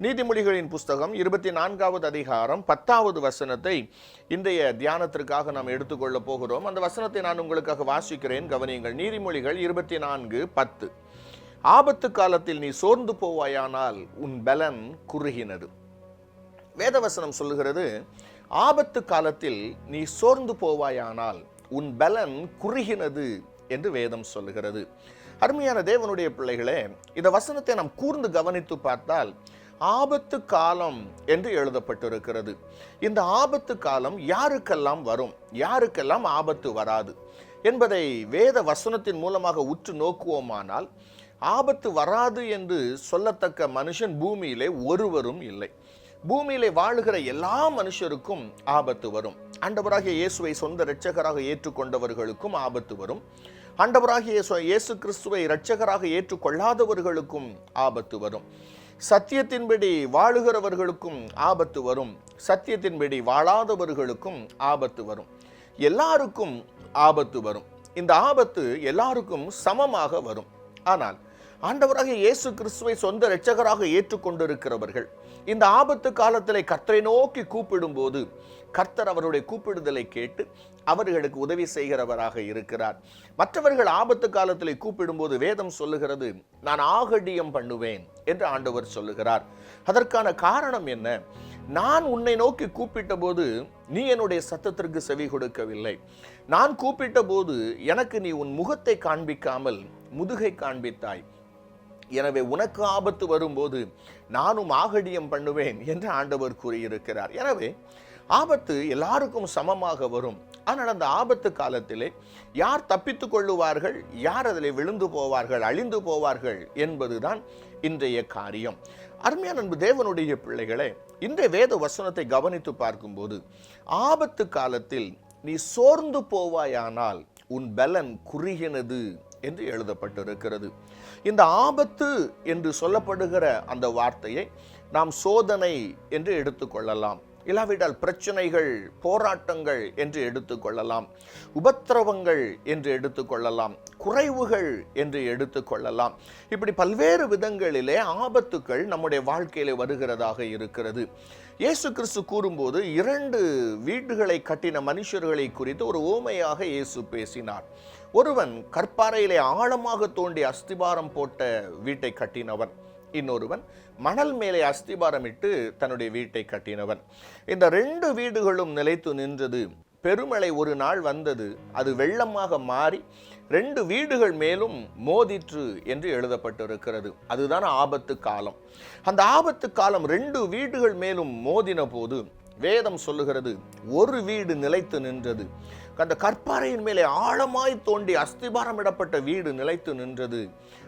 நீதிமொழிகளின் புஸ்தகம் இருபத்தி நான்காவது அதிகாரம் பத்தாவது வசனத்தை இன்றைய தியானத்திற்காக நாம் எடுத்துக்கொள்ளப் போகிறோம். அந்த வசனத்தை நான் உங்களுக்காக வாசிக்கிறேன் கவனியுங்கள். நீதிமொழிகள் இருபத்தி நான்கு பத்து. ஆபத்து காலத்தில் நீ சோர்ந்து போவாயானால் உன் பலன் குறுகினது. வேதவசனம் சொல்லுகிறது ஆபத்து காலத்தில் நீ சோர்ந்து போவாயானால் உன் பலன் குறுகினது என்று வேதம் சொல்லுகிறது. அருமையான தேவனுடைய பிள்ளைகளே இந்த வசனத்தை நாம் கூர்ந்து கவனித்து பார்த்தால் ஆபத்து காலம் என்று எழுதப்பட்டிருக்கிறது. இந்த ஆபத்து காலம் யாருக்கெல்லாம் வரும்? யாருக்கெல்லாம் ஆபத்து வராது? என்பதை வேத வசனத்தின் மூலமாக உற்று நோக்குவோமானால் ஆபத்து வராது என்று சொல்லத்தக்க மனுஷன் பூமியிலே ஒருவரும் இல்லை. பூமியிலே வாழுகிற எல்லா மனுஷருக்கும் ஆபத்து வரும். ஆண்டவராகிய இயேசுவை சொந்த இரட்சகராக ஏற்றுக்கொண்டவர்களுக்கும் ஆபத்து வரும். ஆண்டவராகிய இயேசு இயேசு கிறிஸ்துவை இரட்சகராக ஏற்றுக்கொள்ளாதவர்களுக்கும் ஆபத்து வரும். சத்தியத்தின்படி வாழுகிறவர்களுக்கும் ஆபத்து வரும். சத்தியத்தின்படி வாழாதவர்களுக்கும் ஆபத்து வரும். எல்லாருக்கும் ஆபத்து வரும். இந்த ஆபத்து எல்லாருக்கும் சமமாக வரும். ஆனால் ஆண்டவராக இயேசு கிறிஸ்துவை சொந்த இரட்சகராக ஏற்றுக்கொண்டிருக்கிறவர்கள் இந்த ஆபத்து காலத்திலே கர்த்தரை நோக்கி கூப்பிடும்போது கர்த்தர் அவருடைய கூப்பிடுதலை கேட்டு அவர்களுக்கு உதவி செய்கிறவராக இருக்கிறார். மற்றவர்கள் ஆபத்து காலத்தில் கூப்பிடும்போது வேதம் சொல்லுகிறது நான் ஆகடியம் பண்ணுவேன் என்று ஆண்டவர் சொல்லுகிறார். அதற்கான காரணம் என்ன? நான் உன்னை நோக்கி கூப்பிட்ட போது நீ என்னுடைய சத்தத்திற்கு செவி கொடுக்கவில்லை. நான் கூப்பிட்ட போது எனக்கு நீ உன் முகத்தை காண்பிக்காமல் முதுகை காண்பித்தாய். எனவே உனக்கு ஆபத்து வரும்போது நானும் ஆகடியம் பண்ணுவேன் என்று ஆண்டவர் கூறியிருக்கிறார். எனவே ஆபத்து எல்லாருக்கும் சமமாக வரும். ஆனால் அந்த ஆபத்து காலத்திலே யார் தப்பித்துக் கொள்ளுவார்கள் யார் அதில் விழுந்து போவார்கள் அழிந்து போவார்கள் என்பதுதான் இன்றைய காரியம். அருமையான அன்பு தேவனுடைய பிள்ளைகளே இன்றைய வேத வசனத்தை கவனித்து பார்க்கும்போது ஆபத்து காலத்தில் நீ சோர்ந்து போவாயானால் உன் பலன் குறுகினது என்று எழுதப்பட்டிருக்கிறது. இந்த ஆபத்து என்று சொல்லப்படுகிற அந்த வார்த்தையை நாம் சோதனை என்று எடுத்துக்கொள்ளலாம் இல்லாவிட்டால் பிரச்சனைகள் போராட்டங்கள் என்று எடுத்துக்கொள்ளலாம் உபத்திரவங்கள் என்று எடுத்துக்கொள்ளலாம் குறைவுகள் என்று எடுத்துக்கொள்ளலாம் இப்படி பல்வேறு விதங்களிலே ஆபத்துக்கள் நம்முடைய வாழ்க்கையிலே வருகிறதாக இருக்கிறது. இயேசு கிறிஸ்து கூறும்போது இரண்டு வீடுகளை கட்டின மனுஷர்களை குறித்து ஒரு ஓமையாக இயேசு பேசினார். ஒருவன் கற்பாறையிலே ஆழமாக தோண்டி அஸ்திபாரம் போட்ட வீட்டை கட்டினவன் இன்னொருவன் மணல் மேலே அஸ்திபாரமிட்டு தன்னுடைய வீட்டை கட்டினவன். இந்த ரெண்டு வீடுகளும் நிலைத்து நின்றது. பெருமழை ஒரு நாள் வந்தது. அது வெள்ளமாக மாறி ரெண்டு வீடுகள் மேலும் மோதிற்று என்று எழுதப்பட்டிருக்கிறது. அதுதான் ஆபத்து காலம். அந்த ஆபத்து காலம் ரெண்டு வீடுகள் மேலும் மோதின போது வேதம் சொல்லுகிறது ஒரு வீடு நிலைத்து நின்றது. அந்த கற்பாறையின் மேலே ஆழமாய் தோண்டி அஸ்திபாரமிடப்பட்ட வீடு நிலைத்து நின்றது.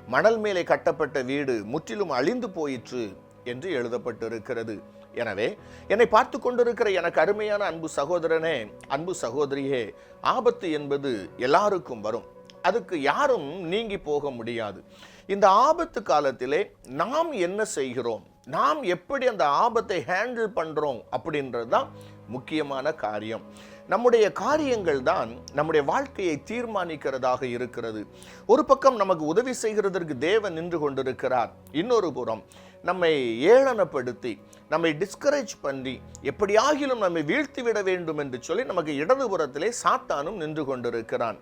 மணல் மேலே கட்டப்பட்ட வீடு முற்றிலும் அழிந்து போயிற்று என்று எழுதப்பட்டிருக்கிறது. எனவே என்னை பார்த்து கொண்டிருக்கிற எனக்கு அருமையான அன்பு சகோதரனே அன்பு சகோதரியே ஆபத்து என்பது எல்லாருக்கும் வரும். அதுக்கு யாரும் நீங்கி போக முடியாது. இந்த ஆபத்து காலத்திலே நாம் என்ன செய்கிறோம்? நாம் எப்படி அந்த ஆபத்தை ஹேண்டில் பண்ணுறோம் அப்படின்றது தான் முக்கியமான காரியம். நம்முடைய காரியங்கள் தான் நம்முடைய வாழ்க்கையை தீர்மானிக்கிறதாக இருக்கிறது. ஒரு பக்கம் நமக்கு உதவி செய்கிறதற்கு தேவன் நின்று கொண்டிருக்கிறார். இன்னொரு புறம் நம்மை ஏளனப்படுத்தி நம்மை டிஸ்கரேஜ் பண்ணி எப்படியாகிலும் நம்மை வீழ்த்தி விட வேண்டும் என்று சொல்லி நமக்கு இடதுபுறத்திலே சாத்தானும் நின்று கொண்டிருக்கிறான்.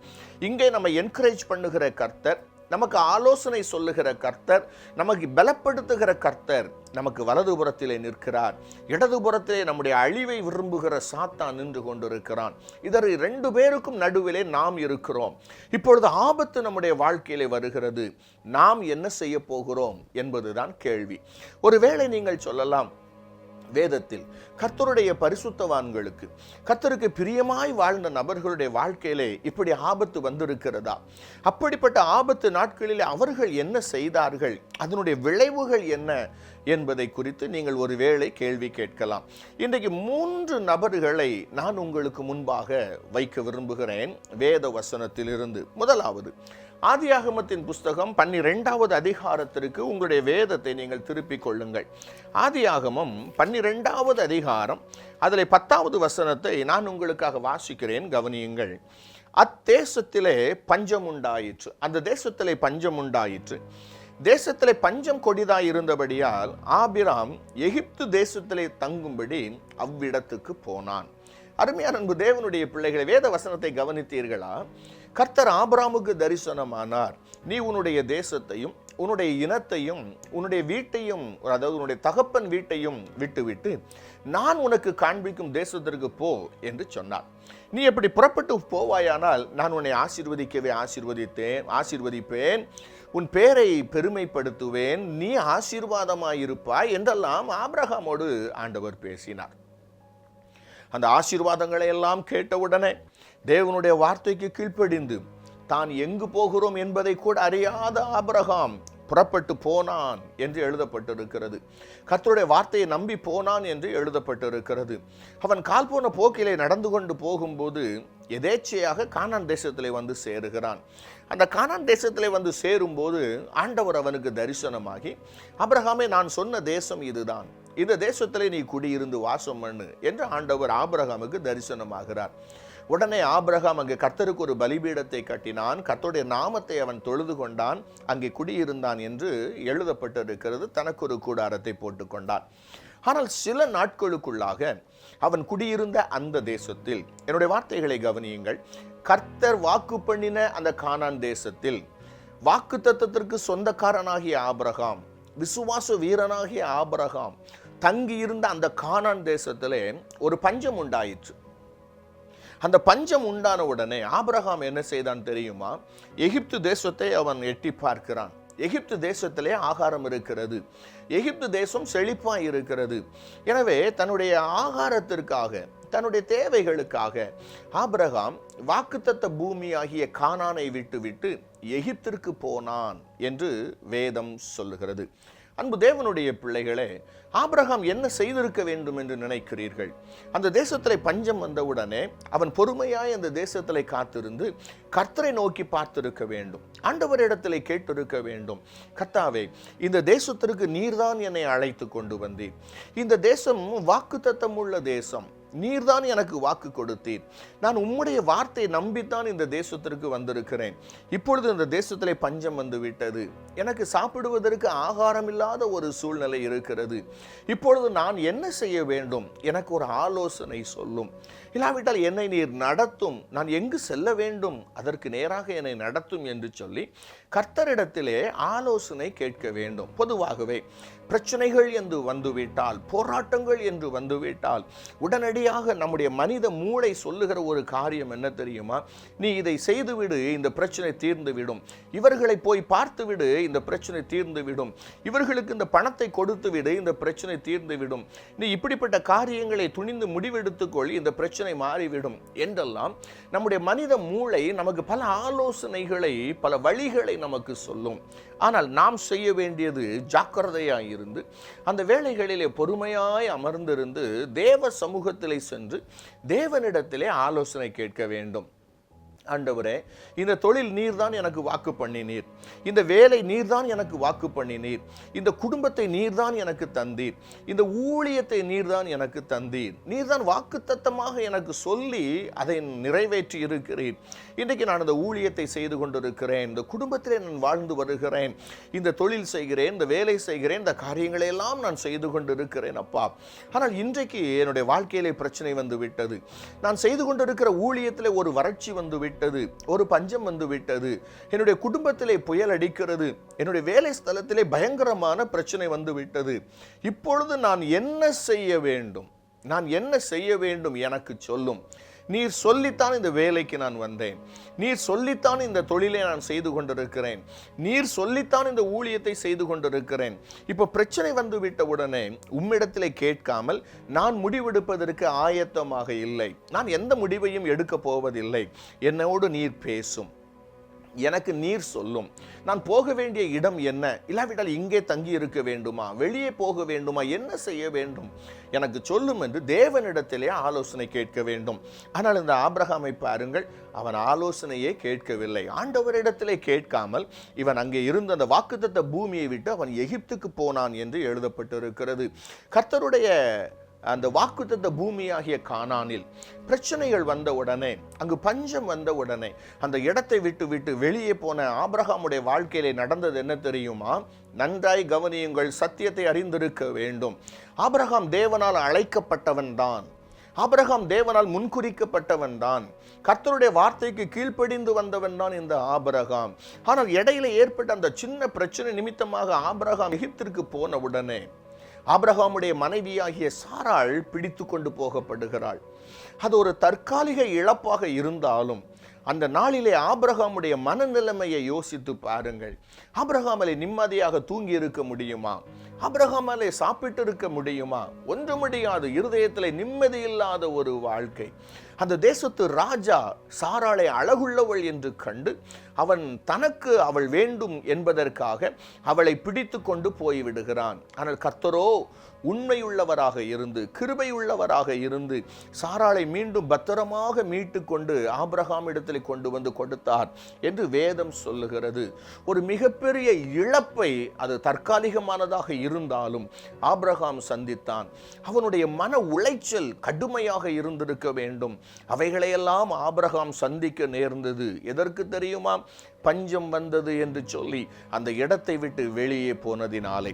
இங்கே நம்ம என்கரேஜ் பண்ணுகிற கர்த்தர் நமக்கு ஆலோசனை சொல்லுகிற கர்த்தர் நமக்கு பலப்படுத்துகிற கர்த்தர் நமக்கு வலதுபுறத்திலே நிற்கிறார். இடதுபுறத்திலே நம்முடைய அழிவை விரும்புகிற சாத்தான் நின்று கொண்டிருக்கிறான். இதர் ரெண்டு பேருக்கும் நடுவிலே நாம் இருக்கிறோம். இப்பொழுது ஆபத்து நம்முடைய வாழ்க்கையிலே வருகிறது. நாம் என்ன செய்ய போகிறோம் என்பதுதான் கேள்வி. ஒருவேளை நீங்கள் சொல்லலாம் வேதத்தில் கர்த்தருடைய பரிசுத்தவான்களுக்கு கர்த்தருக்கு பிரியமாய் வாழ்ந்த நபர்களுடைய வாழ்க்கையிலே இப்படி ஆபத்து வந்திருக்கிறதா? அப்படிப்பட்ட ஆபத்து நாட்களிலே அவர்கள் என்ன செய்தார்கள்? அதனுடைய விளைவுகள் என்ன? என்பதை குறித்து நீங்கள் ஒரு வேளை கேள்வி கேட்கலாம். இன்றைக்கு மூன்று நபர்களை நான் உங்களுக்கு முன்பாக வைக்க விரும்புகிறேன். வேத வசனத்திலிருந்து. முதலாவது ஆதியாகமத்தின் புஸ்தகம் பன்னிரெண்டாவது அதிகாரத்திற்கு உங்களுடைய வேதத்தை நீங்கள் திருப்பிக் கொள்ளுங்கள். ஆதியாகமம் பன்னிரெண்டாவது அதிகாரம் அதில் பத்தாவது வசனத்தை நான் உங்களுக்காக வாசிக்கிறேன் கவனியுங்கள். அத்தேசத்திலே பஞ்சம் உண்டாயிற்று. அந்த தேசத்திலே பஞ்சம் உண்டாயிற்று. தேசத்திலே பஞ்சம் கொடிதாய் இருந்தபடியால் ஆபிராம் எகிப்து தேசத்திலே தங்கும்படி அவ்விடத்துக்கு போனான். அருமையான அன்பு தேவனுடைய பிள்ளைகளை வேத வசனத்தை கவனித்தீர்களா? கர்த்தர் ஆபிராமுக்கு தரிசனமானார். நீ உன்னுடைய தேசத்தையும் உன்னுடைய இனத்தையும் உன்னுடைய வீட்டையும் அதாவது உன்னுடைய தகப்பன் வீட்டையும் விட்டுவிட்டு நான் உனக்கு காண்பிக்கும் தேசத்திற்கு போ என்று சொன்னார். நீ எப்படி புறப்பட்டு போவாயானால் நான் உன்னை ஆசீர்வதிக்கவே ஆசீர்வதித்தேன் ஆசீர்வதிப்பேன். உன் பேரை பெருமைப்படுத்துவேன் நீ ஆசீர்வாதமாயிருப்பாய் என்றெல்லாம் ஆபிரகாமோடு ஆண்டவர் பேசினார். அந்த ஆசீர்வாதங்களை எல்லாம் கேட்டவுடனே தேவனுடைய வார்த்தைக்கு கீழ்ப்படிந்து தான் எங்கு போகிறோம் என்பதை கூட அறியாத ஆபிரகாம் புறப்பட்டு போனான் என்று எழுதப்பட்டிருக்கிறது. கர்த்தருடைய வார்த்தையை நம்பி போனான் என்று எழுதப்பட்டிருக்கிறது. அவன் கால் போன போக்கிலே நடந்து கொண்டு போகும்போது எதேச்சையாக கானான் தேசத்திலே வந்து சேருகிறான். அந்த கானான் தேசத்திலே வந்து சேரும்போது ஆண்டவர் அவனுக்கு தரிசனமாகி அபிரகாமே நான் சொன்ன தேசம் இதுதான். இந்த தேசத்திலே நீ குடியிருந்து வாசம் பண்ணு என்று ஆண்டவர் ஆபிரகாமுக்கு தரிசனமாகிறார். உடனே ஆபிரகாம் அங்கே கர்த்தருக்கு ஒரு பலிபீடத்தை கட்டினான். கர்த்தருடைய நாமத்தை அவன் தொழுது கொண்டான். அங்கே குடியிருந்தான் என்று எழுதப்பட்டிருக்கிறது. தனக்கு ஒரு கூடாரத்தை போட்டுக்கொண்டான் ஆனால் சில நாட்களுக்குள்ளாக அவன் குடியிருந்த அந்த தேசத்தில் என்னுடைய வார்த்தைகளை கவனியுங்கள். கர்த்தர் வாக்கு பண்ணின அந்த கானான் தேசத்தில் வாக்கு தத்துவத்திற்கு சொந்தக்காரனாகிய ஆபிரகாம் விசுவாச வீரனாகிய ஆபிரகாம் தங்கியிருந்த அந்த கானான் தேசத்திலே ஒரு பஞ்சம் உண்டாயிற்று. அந்த பஞ்சம் உண்டான உடனே ஆபிரகாம் என்ன செய்தான் தெரியுமா? எகிப்து தேசத்தை அவன் எட்டி பார்க்கிறான். எகிப்து தேசத்திலே ஆகாரம் இருக்கிறது. எகிப்து தேசம் செழிப்பாய் இருக்கிறது. எனவே தன்னுடைய ஆகாரத்திற்காக தன்னுடைய தேவைகளுக்காக ஆபிரகாம் வாக்குத்தத்த பூமியாகிய கானானை விட்டுவிட்டு எகிப்திற்கு போனான் என்று வேதம் சொல்லுகிறது. அன்பு தேவனுடைய பிள்ளைகளே ஆபிரகாம் என்ன செய்திருக்க வேண்டும் என்று நினைக்கிறீர்கள்? அந்த தேசத்தில் பஞ்சம் வந்தவுடனே அவன் பொறுமையாய் அந்த தேசத்தில் காத்திருந்து கர்த்தரை நோக்கி பார்த்திருக்க வேண்டும். ஆண்டவரிடத்தில் கேட்டிருக்க வேண்டும். கர்த்தாவே இந்த தேசத்திற்கு நீர்தான் என்னை அழைத்து கொண்டு வந்தீர். இந்த தேசம் வாக்குத்தத்தம் உள்ள தேசம். நீர்தான் எனக்கு வாக்கு கொடுத்தீர். நான் உம்முடைய வார்த்தையை நம்பித்தான் இந்த தேசத்திற்கு வந்திருக்கிறேன். இப்பொழுது இந்த தேசத்திலே பஞ்சம் வந்து விட்டது எனக்கு சாப்பிடுவதற்கு ஆகாரம் இல்லாத ஒரு சூழ்நிலை இருக்கிறது. இப்பொழுது நான் என்ன செய்ய வேண்டும்? எனக்கு ஒரு ஆலோசனை சொல்லும். இல்லாவிட்டால் என்னை நீர் நடத்தும். நான் எங்கு செல்ல வேண்டும்? அதற்கு நேராக என்னை நடத்தும் என்று சொல்லி கர்த்தரிடத்திலே ஆலோசனை கேட்க வேண்டும். பொதுவாகவே பிரச்சனைகள் என்று வந்துவிட்டால் போராட்டங்கள் என்று வந்துவிட்டால் உடனடியாக நம்முடைய மனித மூளை சொல்லுகிற ஒரு காரியம் என்ன தெரியுமா? நீ இதை செய்துவிடு இந்த பிரச்சனை தீர்ந்துவிடும். இவர்களை போய் பார்த்துவிடு இந்த பிரச்சனை தீர்ந்து விடும் இவர்களுக்கு இந்த பணத்தை கொடுத்து விடு இந்த பிரச்சனை தீர்ந்து விடும் நீ இப்படிப்பட்ட காரியங்களை துணிந்து முடிவெடுத்துக்கொள் இந்த பிரச்சனை மாறிவிடும் என்றெல்லாம் நம்முடைய மனித மூளை நமக்கு பல ஆலோசனைகளை பல வழிகளை நமக்கு சொல்லும். ஆனால் நாம் செய்ய வேண்டியது ஜாக்கிரதையாக இருந்து அந்த வேலைகளிலே பொறுமையாய் அமர்ந்திருந்து தேவ சமூகத்திலே சென்று தேவனிடத்திலே ஆலோசனை கேட்க வேண்டும். ஆண்டவரே இந்த தொழில் நீர்தான் எனக்கு வாக்கு பண்ணினீர். இந்த வேலை நீர்தான் எனக்கு வாக்கு பண்ணினீர். இந்த குடும்பத்தை நீர்தான் எனக்கு தந்தீர். இந்த ஊழியத்தை நீர்தான் எனக்கு தந்தீர். நீர்தான் வாக்குத்தத்தமாக எனக்கு சொல்லி அதை நிறைவேற்றி இருக்கிறீர். இன்றைக்கு நான் இந்த ஊழியத்தை செய்து கொண்டிருக்கிறேன். இந்த குடும்பத்திலே நான் வாழ்ந்து வருகிறேன். இந்த தொழில் செய்கிறேன் இந்த வேலை செய்கிறேன் இந்த காரியங்களை எல்லாம் நான் செய்து கொண்டிருக்கிறேன் அப்பா. ஆனால் இன்றைக்கு என்னுடைய வாழ்க்கையிலே பிரச்சனை வந்து விட்டது. நான் செய்து கொண்டிருக்கிற ஊழியத்தில் ஒரு வறட்சி வந்து விட்டது. விட்டது ஒரு பஞ்சம் வந்து விட்டது என்னுடைய குடும்பத்திலே புயல் அடிக்கிறது என்னுடைய வேலை ஸ்தலத்திலே பயங்கரமான பிரச்சனை வந்து விட்டது. இப்பொழுது நான் என்ன செய்ய வேண்டும்? நான் என்ன செய்ய வேண்டும்? எனக்கு சொல்லும். நீர் சொல்லித்தான் இந்த வேலைக்கு நான் வந்தேன். நீர் சொல்லித்தான் இந்த தொழிலை நான் செய்து கொண்டிருக்கிறேன். நீர் சொல்லித்தான் இந்த ஊழியத்தை செய்து கொண்டிருக்கிறேன். இப்போ பிரச்சனை வந்து விட்ட உடனே உம்மிடத்திலே கேட்காமல் நான் முடிவெடுப்பதற்கு ஆயத்தமாக இல்லை. நான் எந்த முடிவையும் எடுக்க போவதில்லை. என்னோடு நீர் பேசும். எனக்கு நீர் சொல்லும். நான் போக வேண்டிய இடம் என்ன? இல்லாவிட்டால் இங்கே தங்கி இருக்க வேண்டுமா? வெளியே போக வேண்டுமா? என்ன செய்ய வேண்டும்? எனக்கு சொல்லும் என்று தேவனிடத்திலே ஆலோசனை கேட்க வேண்டும். ஆனால் இந்த ஆபிரகாமை பாருங்கள் அவன் ஆலோசனையே கேட்கவில்லை. ஆண்டவரிடத்திலே கேட்காமல் இவன் அங்கே இருந்த அந்த வாக்குத்தத்த பூமியை விட்டு அவன் எகிப்துக்கு போனான் என்று எழுதப்பட்டிருக்கிறது. கர்த்தருடைய அந்த வாக்குத்தத்த பூமியாகிய கானானில் பிரச்சனைகள் வந்த உடனே அங்கு பஞ்சம் வந்த உடனே அந்த இடத்தை விட்டு விட்டு வெளியே போன ஆபிரகாமுடைய வாழ்க்கையிலே நடந்தது என்ன தெரியுமா? நன்றாய் கவனியுங்கள் சத்தியத்தை அறிந்திருக்க வேண்டும். ஆபிரகாம் தேவனால் அழைக்கப்பட்டவன் தான். ஆபிரகாம் தேவனால் முன்குறிக்கப்பட்டவன் தான். கர்த்தருடைய வார்த்தைக்கு கீழ்ப்படிந்து வந்தவன் தான் இந்த ஆபிரகாம். ஆனால் இடையில ஏற்பட்ட அந்த சின்ன பிரச்சனை நிமித்தமாக ஆபிரகாம் எகிப்திற்கு போன உடனே ஆபிரகாமுடைய மனைவியாகிய சாராள் பிடித்து கொண்டு போகப்படுகிறாள். அது ஒரு தற்காலிக இழப்பாக இருந்தாலும் அந்த நாளிலே ஆபிரகாமுடைய மனநிலைமையை யோசித்து பாருங்கள். ஆபிரகாமலை நிம்மதியாக தூங்கி இருக்க முடியுமா? ஆபிரகாமலை சாப்பிட்டு இருக்க முடியுமா? ஒன்று முடியாது இருதயத்தில் நிம்மதி இல்லாத ஒரு வாழ்க்கை. அந்த தேசத்து ராஜா சாராளை அழகுள்ளவள் என்று கண்டு அவன் தனக்கு அவள் வேண்டும் என்பதற்காக அவளை பிடித்து கொண்டு போய்விடுகிறான். ஆனால் கர்த்தரோ உண்மையுள்ளவராக இருந்து கிருபையுள்ளவராக இருந்து சாராளை மீண்டும் பத்திரமாக மீட்டு கொண்டு ஆபிரகாம் இடத்தில் கொண்டு வந்து கொடுத்தார் என்று வேதம் சொல்லுகிறது. ஒரு மிகப்பெரிய இழப்பை அது தற்காலிகமானதாக இருந்தாலும் ஆபிரகாம் சந்தித்தான். அவனுடைய மன உளைச்சல் கடுமையாக இருந்திருக்க வேண்டும். அவைகளையெல்லாம் ஆபிரகாம் சந்திக்க நேர்ந்தது. எதற்கு தெரியுமா? பஞ்சம் வந்தது என்று சொல்லி அந்த இடத்தை விட்டு வெளியே போனதினாலே.